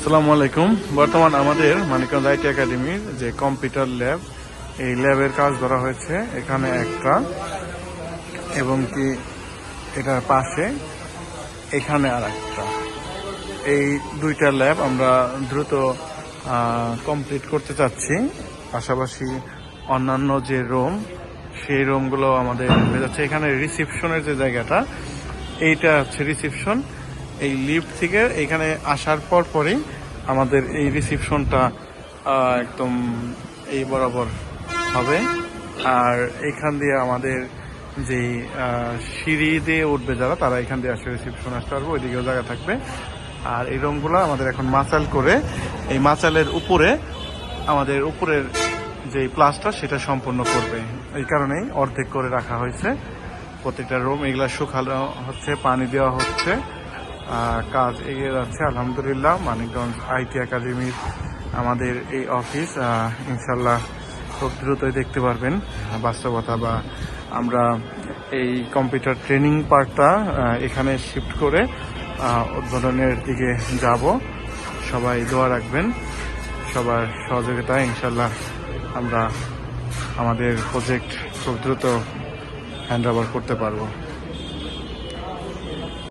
আসসালামু আলাইকুম। বর্তমান আমাদের মানিকগঞ্জ আইটি একাডেমির যে কম্পিউটার ল্যাব, এই ল্যাবের কাজ ধরা হয়েছে। এখানে একটা, এবং কি এটার পাশে এখানে আর একটা এই দুইটা ল্যাব আমরা দ্রুত কমপ্লিট করতে চাচ্ছি। পাশাপাশি অন্যান্য যে রুম, সেই রুমগুলো আমাদের যাচ্ছে। এখানে রিসিপশনের যে জায়গাটা, এইটা হচ্ছে রিসিপশন। এই লিফট থেকে এখানে আসার পর পরেই আমাদের এই রিসিপশনটা একদম এই বরাবর হবে। আর এখান দিয়ে আমাদের যে সিঁড়ি দিয়ে উঠবে যারা, তারা এখান দিয়ে আসলে রিসিপশন আসতে পারবে, ওইদিকেও জায়গা থাকবে। আর এই রুমগুলো আমাদের এখন মাচাল করে, এই মাচালের উপরে, আমাদের উপরের যে প্লাসটা সেটা সম্পূর্ণ করবে। এই কারণেই অর্ধেক করে রাখা হয়েছে। প্রত্যেকটা রুম এগুলা শুকানো হচ্ছে, পানি দেওয়া হচ্ছে। কাজ এগিয়ে যাচ্ছে, আলহামদুলিল্লাহ। মানিকগঞ্জ আইটি একাডেমির আমাদের এই অফিস ইনশাল্লাহ খুব দ্রুতই দেখতে পারবেন। বাস্তবতা বা আমরা এই কম্পিউটার ট্রেনিং পার্টটা এখানে শিফট করে উদ্বোধনের দিকে যাব। সবাই দোয়া রাখবেন, সবার সহযোগিতায় ইনশাল্লাহ আমরা আমাদের প্রজেক্ট খুব দ্রুত হ্যান্ড করতে পারব।